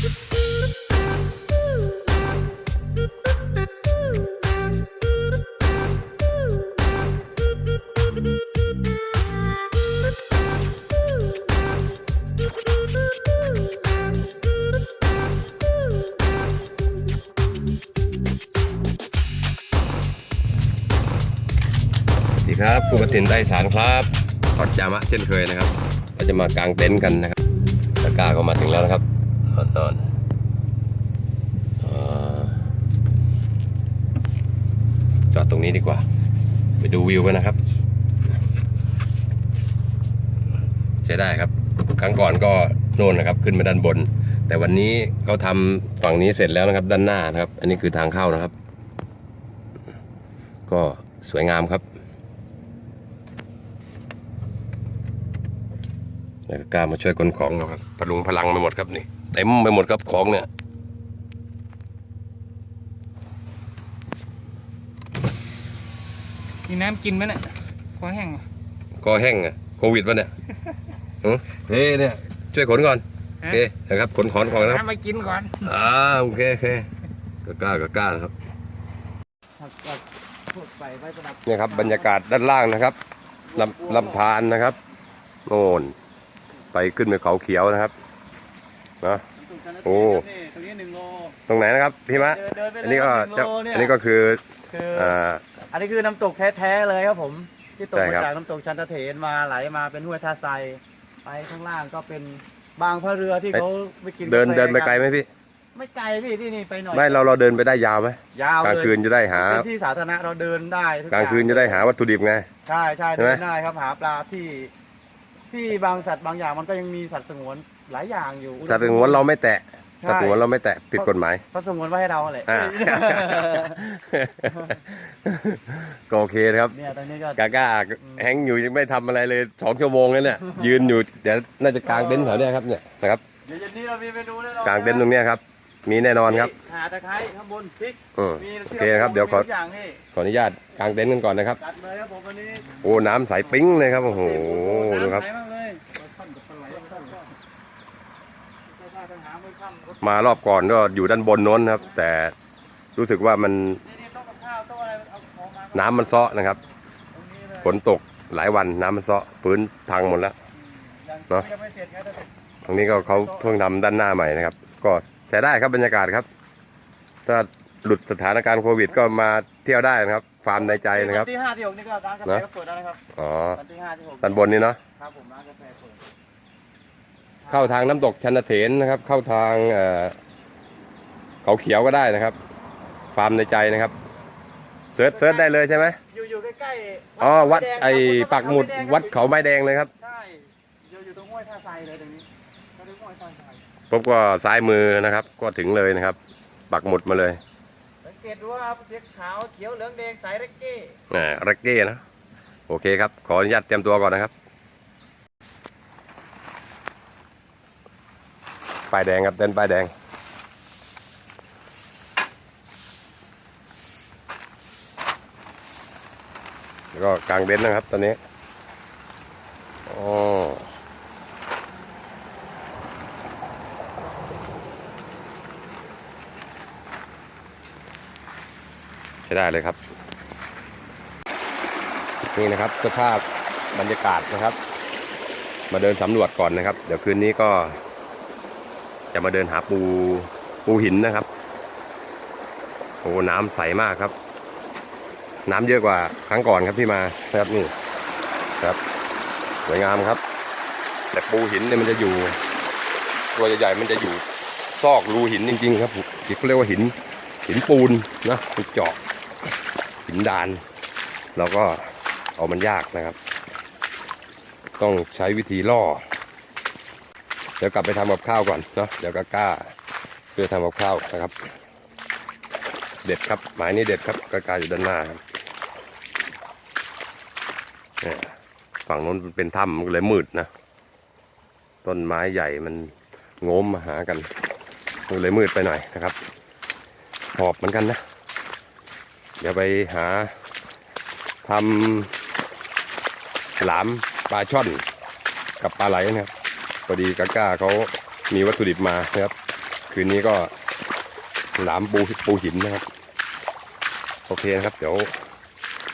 สวัสดีครับผู้กฐินได้สารครับขอดจามะเช่นเคยนะครับ เราจะมากางเต็นท์กันนะครับตะกร้าก็มาถึงแล้วนะครับ ตอนจอดตรงนี้ดีกว่า ไปดูวิวกันนะครับใช้ได้ครับ ครั้งก่อนก็โน่นนะครับ ขึ้นมาด้านบน แต่วันนี้เขาทำฝั่งนี้เสร็จแล้วนะครับ ด้านหน้านะครับ อันนี้คือทางเข้านะครับ ก็สวยงามครับแล้วก็กล้ามาช่วยขนของเราครับพลุงพลังไปหมดครับนี่ เต็มไปหมดครับของเนี่ยมีน้ำกินไหมเนี่ยคอแห้งเหรอคอแห้งอะโควิดวะเนี่ยหือเฮ้เนี่ยช่วยขนก่อนโอเคนะครับขนของก่อนนะครับน้ำมากินก่อนอ่าโอเคโอเคก็กล้าก็กล้านะครับพูดไปไว้ประดับเนี่ยครับบรรยากาศด้านล่างนะครับลำลำธารนะครับโน่นไปขึ้นไปเขาเขียวนะครับ นะโอ้ตรงนี้หนึ่งโลตรงไหนนะครับพี่มะเดินไปเลยอันนี้ก็หนึ่งโลเยอันนี้ก็คือคืออ่าอันนี้คือน้ำตกแท้ๆเลยครับผม ที่ตกใช่มาครับจากน้ำตกชันตะเถนมาไหลมาเป็นห้วยท่าไซไปข้างล่างก็เป็นบางพระเรือที่เขาไปกินเดินกาแฟเดินไปไกลไหมพี่ไม่ไกลพี่ที่นี่ไปหน่อยไม่เราเราเดินไปได้ยาวไหมยาวกลางเลยคืนจะได้หาเป็นที่สาธารณะเราเดินได้ทุกลางคืนจะได้หาวัตถุดิบไงใช่ใช่ใช่ไหมเดินได้ครับหาปลาที่ ที่บางสัตว์บางอย่างมันก็ยังมีสัตว์สงวน หลายอย่างอยู่สัตว์สงวนเราไม่แตะใช่ สัตว์สงวนเราไม่แตะผิดกฎหมาย เขาสงวนไว้ให้เราแหละอ่า ก็โอเคนะครับเนี่ยตอนนี้ก็ กาก้าแฮงก์อยู่ยังไม่ทำอะไรเลยสองชั่วโมงแล้วเนี่ยยืนอยู่เดี๋ยวน่าจะกลางเต็นท์แถวเนี้ยครับเนี่ยนะครับเดี๋ยวเย็นนี้เรามีเมนูแน่นอนกลางเต็นท์ตรงเนี้ยครับ มีแน่นอนครับ หาตะไคร้ข้างบนพริกอืมมีโอเคครับเดี๋ยวขอมีทุกอย่างนี่ขออนุญาตกลางเต็นท์กันก่อนนะครับ จัดเลยครับผมวันนี้โอ้น้ำใสปิ้งเลยครับโอ้โหดูครับน้ำใสมากเลยท่อนกับปลาไหลท่อนกับเสื้อผ้าทหาร มือค่ำรถมารอบก่อนก็อยู่ด้านบนโน้นครับ แต่รู้สึกว่ามันนี่นี่ต้องกับข้าวต้องอะไรเอาของมาน้ำมันเซาะนะครับตรงนี้เลยฝนตกหลายวันน้ำมันเซาะพื้นพังหมดแล้วยังเนอะยังไม่เสร็จครับแต่ตรงนี้ก็เขาเพิ่งทำด้านหน้าใหม่นะครับ ก็ใช้ได้ครับบรรยากาศครับ ถ้าหลุดสถานการณ์โควิดก็มาเที่ยวได้นะครับ ฟาร์มในใจนะครับวันที่ห้าที่หกนี่ก็ร้านกาแฟนะก็เปิดแล้วนะครับอ๋อวันที่ห้าที่หกด้านบนนี้เนาะครับผมร้านกาแฟเปิด เข้าทางน้ำตกชันเถนนะครับ เข้าทางเอ่อเขาเขียวก็ได้นะครับ ฟาร์มในใจนะครับเซิร์ชเซิร์ชได้เลยใช่ไหมอยู่อยู่ใกล้ๆอ๋อวัดม่แงไอ้ครับปักหมุดไแงวัดเขาไม้แดงเลยครับใช่อยู่อยู่ตรงห้วยท่าไซเลยตรงนี้เขาเรียกห้วยท่าไซพบก็ซ้ายมือนะครับ ก็ถึงเลยนะครับ ปักหมุดมาเลยสังเกตดูว่าสีขาวเขียวเหลืองแดงสายเรกเก้อ่ารักเก้นะโอเคครับ ขออนุญาตเตรียมตัวก่อนนะครับ ป้ายแดงครับเต้นป้ายแดง แล้วก็กลางเต็นท์นะครับตอนนี้อ๋อใช้ได้เลยครับ นี่นะครับสภาพบรรยากาศนะครับ มาเดินสำรวจก่อนนะครับ เดี๋ยวคืนนี้ก็ จะมาเดินหาปูปูหินนะครับโอ้น้ำใสมากครับ น้ำเยอะกว่าครั้งก่อนครับที่มานะครับนี่ครับสวยงามครับ แต่ปูหินเนี่ยมันจะอยู่ ตัวใหญ่ๆมันจะอยู่ซอกรูหินจริง ๆ ครับที่เขาเรียกว่าหิน หินปูนนะหินเจาะหินดาน เราก็เอามันยากนะครับ ต้องใช้วิธีล่อ เดี๋ยวกลับไปทำกับข้าวก่อนเนาะเดี๋ยวก็กล้าเพื่อทำกับข้าวนะครับ เด็ดครับหมายนี้เด็ดครับก็กาอยู่ด้านหน้าครับฝั่งโน้นเป็นถ้ำมันก็เลยมืดนะต้นไม้ใหญ่มันโง้มมาหากันมันเลยมืดไปหน่อยนะครับ หอบเหมือนกันนะ เดี๋ยวไปหาทำหลามปลาช่อนกับปลาไหลนะครับ พอดีกาก้าเขามีวัตถุดิบมานะครับ คืนนี้ก็หลามปูปูหินนะครับ โอเคนะครับ เดี๋ยว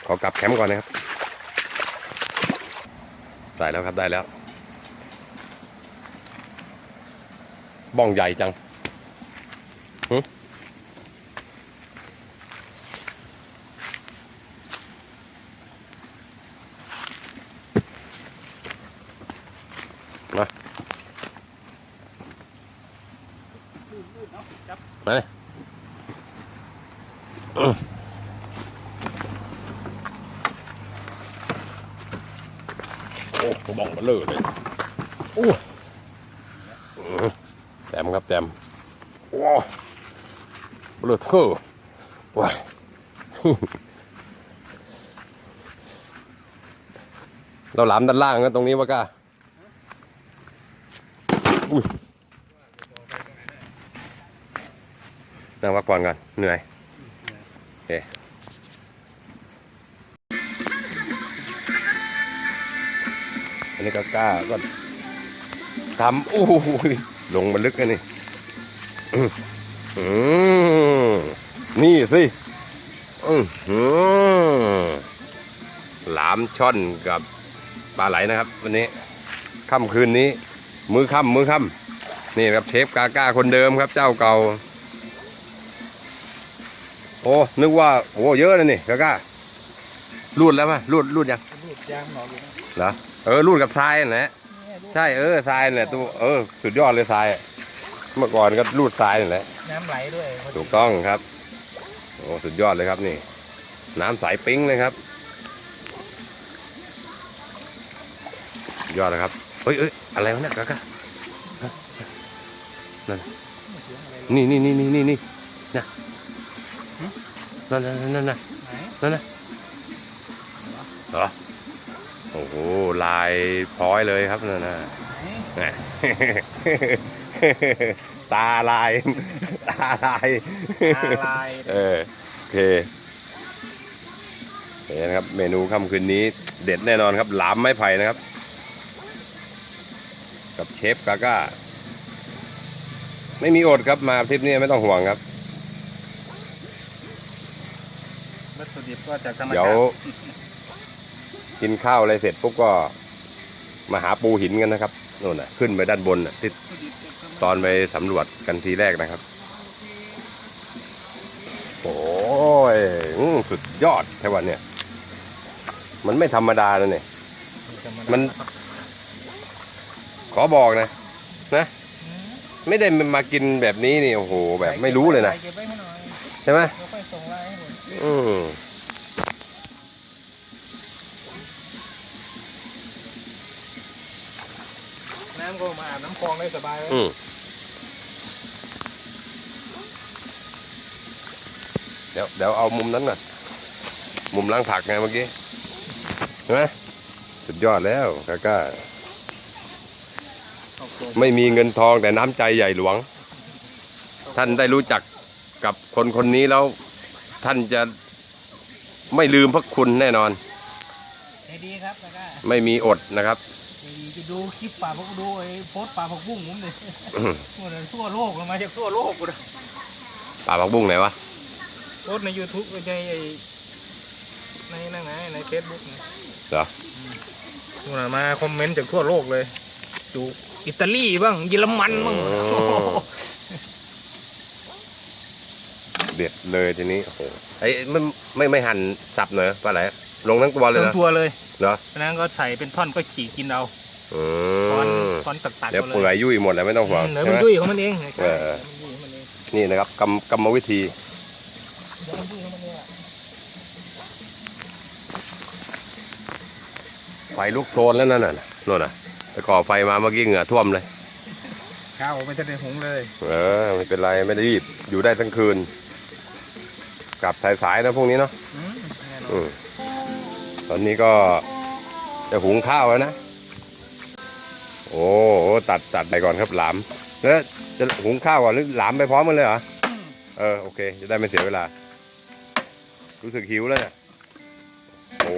ขอกลับแคมป์ก่อนนะครับ ได้แล้วครับได้แล้ว บ้องใหญ่จัง มาเลยอื้อโอ้บ้องมาเลอะเลยโอ้แต้มครับแต้มโอ้เลือดเทอะว้ายเราหลามด้านล่างกันตรงนี้วะก้าอุ้ย นั่งพักผ่อนก่อน เหนื่อยโอเคอันนี้ก็กล้าก็ทำอู้หูยลงมาลึกกันนี่อื้ออืมนี่สิอื้อหือหลามช่อนกับปลาไหลนะครับ วันนี้ค่ำคืนนี้ มือค่ำมือค่ำนี่ครับเชฟกาก้าคนเดิมครับ เจ้าเก่า อ้นึกว่าโอ้เยอะเลยนี่กาก้ารูดแล้วป่ะรูดรูดยังรูดยางหนออยู่นะเหรอเออรูดกับทรายนั่นแหละเนี่ยรูดใช่เออทรายนั่นแหละตัวเออสุดยอดเลยทรายอะเมื่อก่อนก็รูดทรายนั่นแหละน้ำไหลด้วยถูกต้องครับโอ้สุดยอดเลยครับนี่ น้ำใสปิ๊งเลยครับสุดยอดเลยครับเฮ้ยเอ้ยอะไรวะเนี่ยกากานั่นนี่นี่นี่นี่นี่นี่นะ นั่นนั่นนั่นนั่นไหนนั่นนะเหรอโอ้โหลายพร้อยเลยครับนั่นนะไหนแหม่ตาลาย ตาลาย ตาลาย เออโอเคเห็นนะครับ เมนูค่ำคืนนี้เด็ดแน่นอนครับ หลามไม้ไผ่นะครับ กับเชฟกาก้า ไม่มีอดครับมาทริปนี้ไม่ต้องห่วงครับ วัตถุ ดิบก็จากธรรมเดี๋ยวชาติกินข้าวอะไรเสร็จปุ๊บก็มาหาปูหินกันนะครับโน่นน่ะขึ้นไปด้านบนน่ะที่ตอนไปสำรวจกันทีแรกนะครับ โอ้ยอื้อสุดยอดแค่วันเนี่ยมันไม่ธรรมดานะเนี่ย มัน ขอบอกนะ นะไม่ได้มากินแบบนี้นี่โอ้โห แบบไม่รู้เลยนะเก็บไว้ให้หน่อยใช่ไหมเดี๋ยวค่อยส่งไลน์ให้ผมอืม ก็มาอาบน้ำคลองได้สบายเลยอืมเดี๋ยวเดี๋ยวเอามุมนั้นน่ะ มุมล้างผักไงเมื่อกี้เห็นไหมสุดยอดแล้วกาก้าขอบคุณไม่มีเงินทองแต่น้ำใจใหญ่หลวง ท่านได้รู้จักกับคนคนนี้แล้ว ท่านจะไม่ลืมพระคุณแน่นอน ใจดีครับแล้วก็ไม่มีอดนะครับใจดีจะดูคลิปป่าพกดูไอ้โพสต์ป่าพกบุ้งผมเลยอื้อทั่วเลยทั่วโลกเลยมาจากทั่วโลกกูเลยป่าผักบุ้งไหนวะโพสต์ใน YouTube ในไอ้ในนั่นไงในเฟซบุ๊กนะเหรอนู่นนะมาคอมเมนต์จากทั่วโลกเลยดูอิตาลีบ้างเยอรมันบ้างอ๋อโอ้โหเด็ดเลยทีนี้โอ้โหไอ้ไม่ไม่ไม่หั่นสับเหรอปลาไหลลงทั้งตัวเลยทั้นะงตัวเลยเหรอฉะนั้นก็ใส่เป็นท่อนก็ขี่กินเอา อืท่อนมท่อนตัดๆเดี๋ยวอาเปื่อยยุ่ยหมดแล้วไม่ต้องห่วงเดี๋ยวใช่มันไหม ยุ่ยของมันเองใช่เออมันยุ่ยของมันเองนี่นะครับกรรมกรรมวิธีเดี๋ยวมันยุ่ยของมันเองอะไฟลุกโซนแล้วนั่นน่ะนู่นน่ะไปก่อไฟมาเมื่อกี้เหงื่อท่วมเลย ข้าวไม่ทันได้หุงเลย เออไม่เป็นไรไม่ได้รีบอยู่ได้ทั้งคืน กลับสายๆนะพวกนี้เนาะอืมแน่นออืนมตอนนี้ก็จะหุงข้าวแล้วนะ โอ้โหตัดตัดไปก่อนครับหลามแล้วจะหุงข้าวก่อนหรือหลามไปพร้อมกันเลยเหรอเออโอเค จะได้ไม่เสียเวลา รู้สึกหิวแล้วเนี่ยโอ้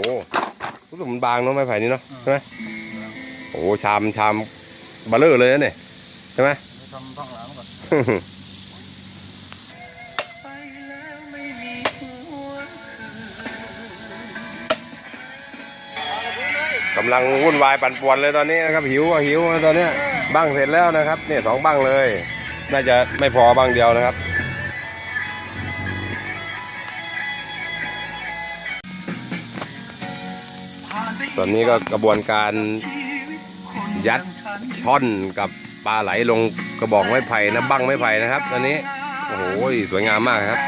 รู้สึกมันบางเนาะไม้ไผ่นี่เนาะใช่ไหมโอ้ชามชามเบลเลอร์เลยนะเนี่ยใช่ไหมทำท้องหลามก่อนำลังวุ่นวายปั่นป่วนเลยตอนนี้นะครับหิวอะหิวอะตอนเนี้ยบ้างเสร็จแล้วนะครับเนี่ยสองบ้างเลย น่าจะไม่พอบ้างเดียวนะครับตอนนี้ก็กระบวนการยัดช่อนกับปลาไหลลงกระบอกไม้ไผ่นะบ้างไม้ไผ่นะครับตอนนี้โอ้โหสวยงามมากครับ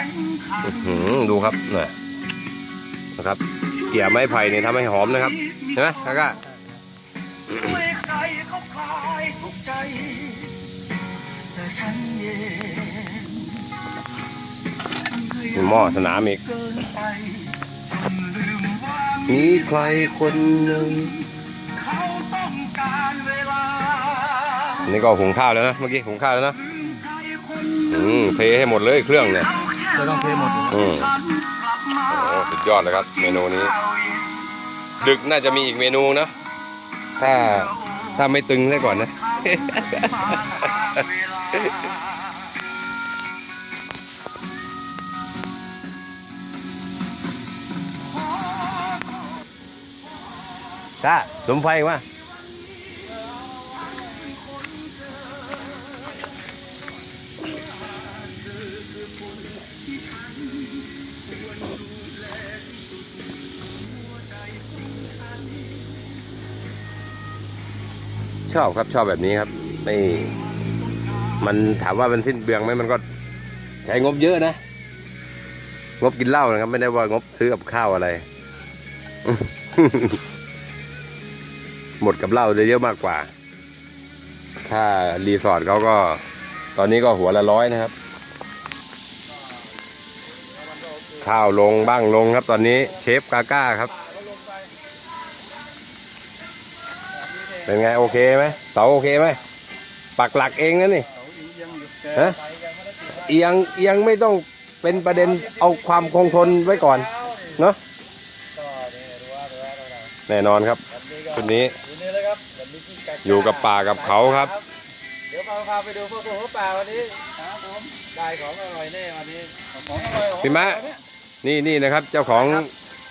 อื้อหือดูครับเนี่ยนะครับ เกี่ยไม้ไผ่เนี่ยทำให้หอมนะครับ เห็นไหมแล้วก็ด้วยใครเขาคลายทุกข์ใจแต่ฉันเองหม้อสนามอีกเกินไปจนลืมว่ามีใครคนหนึ่งเขาต้องการเวลาอันนี่ก็หุงข้าวแล้วนะ เมื่อกี้หุงข้าวแล้วนะลืมใครคนอืมเทให้หมดเลยเครื่องเนี่ยเขาแค่จะต้องเทหมดอยู่อืมฉันกลับมาโอ้สุดยอดเลยครับ เมนูนี้เอาเอง ดึกน่าจะมีอีกเมนูนะ ถ้าถ้าไม่ตึงได้ก่อนนะถ้าสมไฟว่า ชอบครับชอบแบบนี้ครับไม่มันถามว่ามันสิ้นเปลืองไหมมันก็ใช้งบเยอะนะ งบกินเหล้านะครับ ไม่ได้ว่างบซื้อกับข้าวอะไร หมดกับเหล้าจะเยอะมากกว่า ถ้ารีสอร์ทเขาก็ ตอนนี้ก็หัวละร้อยนะครับ ข้าวลงบ้างลงครับ ตอนนี้เชฟกาก้าครับ เป็นไงโอเคไหมเสาโอเคไหมปักหลักเองนะนี่เขายังอยู่แกฮะไปยังไม่ได้ติดเอียงเอียงไม่ต้องเป็นประเด็นเอาความคงทนไว้ก่อนเนาะก็นี่ดูว่าดูว่าดูว่าแน่นอนครับวันนี้ก็ชุดนี้อยู่นี่เลยครับวันนี้ที่ไก่อยู่กับป่ากับเขาครับ เดี๋ยวพาพาไปดูพวกหัวป่าวันนี้ครับผมได้ของอร่อยแน่วันนี้ของอร่อยของพี่มะอร่อยเนี่ยนี่นี่นะครับ เจ้าของ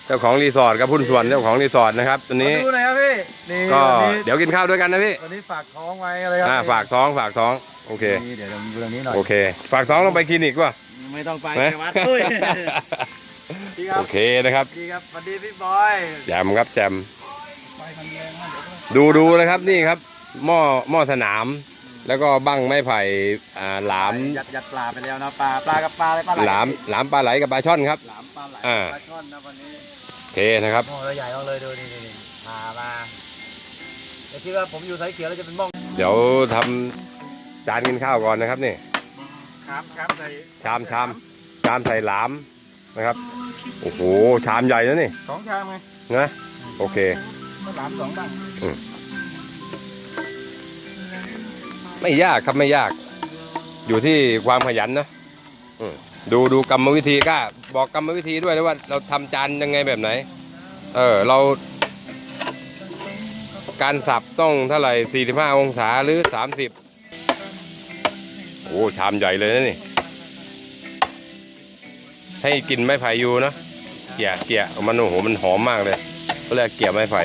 เจ้าของรีสอร์ทกับหุ้นส่วนเจ้าของรีสอร์ทนะครับตัวนี้ มาดูหน่อยครับพี่นี่ก็วันนี้เดี๋ยวกินข้าวด้วยกันนะพี่วันนี้ฝากท้องไว้อะไรครัอ่าฝากท้องฝากท้องโอเค นี่เดี๋ยวเราดูตรงนี้หน่อยโอเค ฝากท้องต้องไปคลินิกว่ะ ไม่ต้องไปไหม ไปวัดด้วยดีครับโอเคนะครับดีครับสวัสดีพี่บอยแจมครับแจม ไปพันแรงมากเดี๋ยวก็ดูดูเลยครับนี่ครับหม้อหม้อสนาม แล้วก็บั้งไม้ไผ่อ่าหลาม ยัดยัดปลาไปแล้วนะปลาปลากับปลาอะไรปลาไหลหลามหลามปลาไหลกับปลาช่อนครับ หลามปลาไหลอ่า ปลาช่อนนะวันนี้โอเคนะครับ โอ้ยใหญ่มากเลยดูนี่นี่นี่พามาเดี๋ยวคิดว่าผมอยู่สายเขียวแล้วจะเป็นบ้องเดี๋ยวทำจานกินข้าวก่อนนะครับนี่ครับครับใส่ชามชามชามใส่หลามนะครับโอ้โหชามใหญ่นะนี่สองชามไงนะโอเค ก็หลามสองบ้าง ไม่ยากครับไม่ยาก อยู่ที่ความขยันนะดูดูกรรมวิธีก็บอกกรรมวิธีด้วยนะว่า เราทำจานยังไงแบบไหน เออเรา การสับต้องเท่าไหร่ 45 องศาหรือ 30 โอ้ชามใหญ่เลยนะนี่ ให้กินไม้ไผ่อยู่นะเกี่ยเกี่ยมันโอ้โหมันหอมมากเลยก็เรียกเกี่ยไม้ไผ่